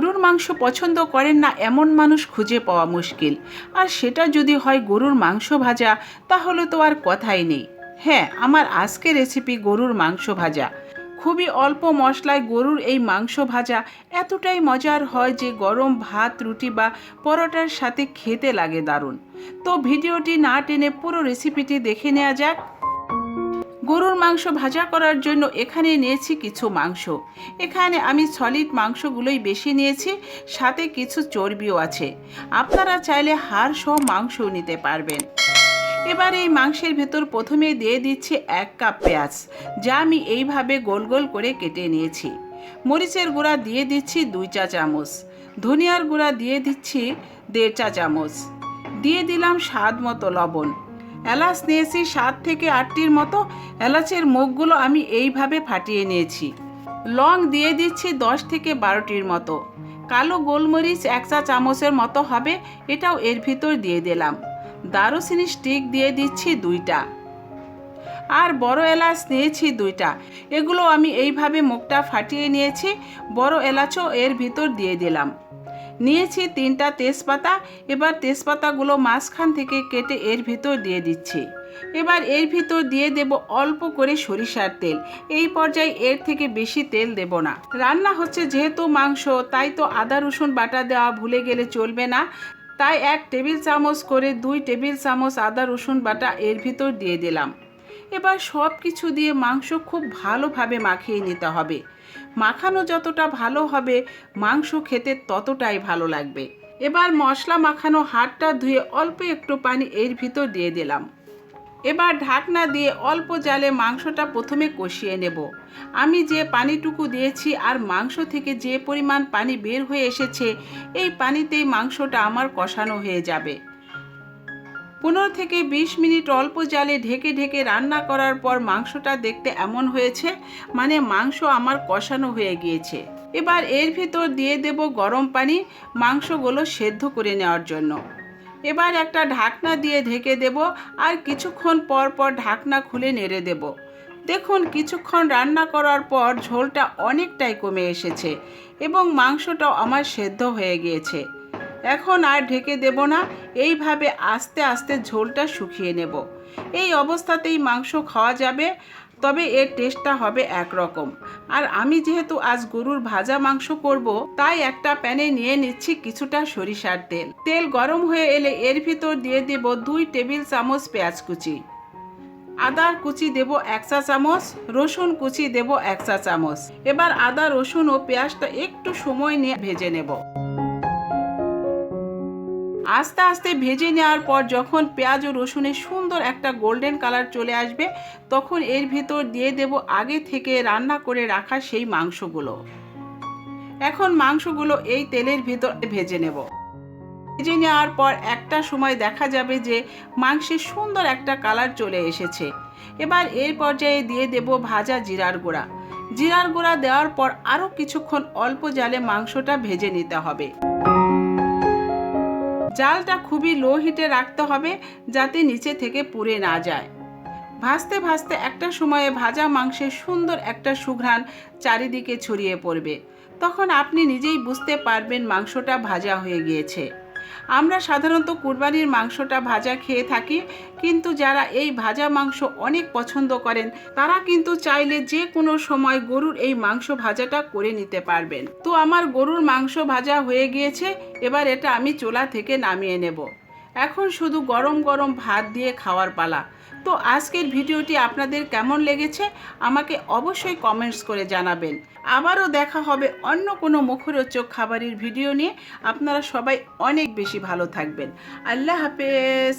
গরুর মাংস পছন্দ করেন না এমন মানুষ খুঁজে পাওয়া মুশকিল। আর সেটা যদি হয় গরুর মাংস ভাজা, তাহলে তো আর কথাই নেই। হ্যাঁ আমার আজকের রেসিপি গরুর মাংস ভাজা। খুবই অল্প মশলায় গরুর এই মাংস ভাজা এতটাই মজার হয় যে গরম ভাত, রুটি বা পরোটার সাথে খেতে লাগে দারুণ। তো ভিডিওটি না টেনে পুরো রেসিপিটি দেখে নেওয়া যাক। গরুর মাংস ভাজা করার জন্য এখানে নিয়েছি কিছু মাংস। এখানে আমি সলিড মাংসগুলোই বেশি নিয়েছি, সাথে কিছু চর্বিও আছে। আপনারা চাইলে হাড় সহ মাংসও নিতে পারবেন। এবার এই মাংসের ভেতর প্রথমে দিয়ে দিচ্ছি এক কাপ পেঁয়াজ, যা আমি এইভাবে গোল গোল করে কেটে নিয়েছি। মরিচের গুঁড়া দিয়ে দিচ্ছি দুই চা চামচ, ধনিয়ার গুঁড়া দিয়ে দিচ্ছি দেড় চা চামচ। দিয়ে দিলাম স্বাদ মতো লবণ। এলাচ নিয়েছি সাত থেকে আটটির মতো। এলাচের মুখগুলো আমি এইভাবে ফাটিয়ে নিয়েছি। লং দিয়ে দিচ্ছি দশ থেকে বারোটির মতো। কালো গোলমরিচ এক চা চামচের মতো হবে, এটাও এর ভিতর দিয়ে দিলাম। দারুচিনি স্টিক দিয়ে দিচ্ছি দুইটা। আর বড় এলাচ নিয়েছি দুইটা। এগুলো আমি এইভাবে মুখটা ফাটিয়ে নিয়েছি, বড় এলাচও এর ভিতর দিয়ে দিলাম। নিয়েছি তিনটা তেজপাতা, এবার তেজপাতাগুলো মাঝখান থেকে কেটে এর ভিতর দিয়ে দিচ্ছি। এবার এর ভিতর দিয়ে দেব অল্প করে সরিষার তেল। এই পর্যায়ে এর থেকে বেশি তেল দেব না। রান্না হচ্ছে যেহেতু মাংস, তাই তো আদা, রসুন বাটা দেওয়া ভুলে গেলে চলবে না। তাই এক টেবিল চামচ করে দুই টেবিল চামচ আদা, রসুন বাটা এর ভিতর দিয়ে দিলাম। এবার সব কিছু দিয়ে মাংস খুব ভালোভাবে মাখিয়ে নিতে হবে। মাখানো যতটা ভালো হবে, মাংস খেতে ততটাই ভালো লাগবে। এবার মশলা মাখানো হাতটা ধুয়ে অল্প একটু পানি এর ভিতর দিয়ে দিলাম। এবার ঢাকনা দিয়ে অল্প জালে মাংসটা প্রথমে কষিয়ে নেব। আমি যে পানিটুকু দিয়েছি আর মাংস থেকে যে পরিমাণ পানি বের হয়ে এসেছে, এই পানিতেই মাংসটা আমার কষানো হয়ে যাবে। পনেরো থেকে বিশ মিনিট অল্প জালে ঢেকে ঢেকে রান্না করার পর মাংসটা দেখতে এমন হয়েছে মানে মাংস আমার কষানো হয়ে গিয়েছে। এবার এর ভিতর দিয়ে দেব গরম পানি, মাংসগুলো সেদ্ধ করে নেওয়ার জন্য। এবার একটা ঢাকনা দিয়ে ঢেকে দেব, আর কিছুক্ষণ পর পর ঢাকনা খুলে নেড়ে দেব। দেখুন, কিছুক্ষণ রান্না করার পর ঝোলটা অনেকটাই কমে এসেছে, এবং মাংসটাও আমার সেদ্ধ হয়ে গিয়েছে। এখন আর ঢেকে দেব না। এইভাবে আস্তে আস্তে ঝোলটা শুকিয়ে নেব। এই অবস্থাতেই মাংস খাওয়া যাবে, তবে এর টেস্টটা হবে একরকম। আর আমি যেহেতু আজ গরুর ভাজা মাংস করব, তাই একটা প্যানে নিয়ে নিচ্ছি কিছুটা সরিষার তেল। তেল গরম হয়ে এলে এর ভিতর দিয়ে দেব দুই টেবিল চামচ পেঁয়াজ কুচি। আদার কুচি দেব এক চা চামচ, রসুন কুচি দেব এক চা চামচ। এবার আদা, রসুন ও পেঁয়াজটা একটু সময় নিয়ে ভেজে নেব। আস্তে আস্তে ভেজে নেওয়ার পর যখন পেঁয়াজ ও রসুনের সুন্দর একটা গোল্ডেন কালার চলে আসবে, তখন এর ভিতর দিয়ে দেব আগে থেকে রান্না করে রাখা সেই মাংসগুলো। এখন মাংসগুলো এই তেলের ভিতর ভেজে নেব। ভেজে নেওয়ার পর একটা সময় দেখা যাবে যে মাংসের সুন্দর একটা কালার চলে এসেছে। এবার এর পর্যায়ে দিয়ে দেব ভাজা জিরার গুঁড়া। জিরার গুঁড়া দেওয়ার পর আরও কিছুক্ষণ অল্প জালে মাংসটা ভেজে নিতে হবে। জালটা খুবই লো হিটে রাখতে হবে যাতে নিচে থেকে পুড়ে না যায়। ভাজতে ভাজতে একটা সময়ে ভাজা মাংসের সুন্দর একটা সুঘ্রাণ চারিদিকে ছড়িয়ে পড়বে। তখন আপনি নিজেই বুঝতে পারবেন মাংসটা ভাজা হয়ে গিয়েছে। আমরা সাধারণত কুরবানির মাংসটা ভাজা খেয়ে থাকি, কিন্তু যারা এই ভাজা মাংস অনেক পছন্দ করেন, তারা কিন্তু চাইলে যে কোনো সময় গরুর এই মাংস ভাজাটা করে নিতে পারবেন। তো আমার গরুর মাংস ভাজা হয়ে গিয়েছে, এবার এটা আমি চোলা থেকে নামিয়ে নেব। এখন শুধু গরম গরম ভাত দিয়ে খাওয়ার পালা। তো আজকের ভিডিওটি আপনাদের কেমন লেগেছে আমাকে অবশ্যই কমেন্টস করে জানাবেন। আবারও দেখা হবে অন্য কোনো মুখরোচক খাবারের ভিডিও নিয়ে। আপনারা সবাই অনেক বেশি ভালো থাকবেন। আল্লাহ হাফেজ।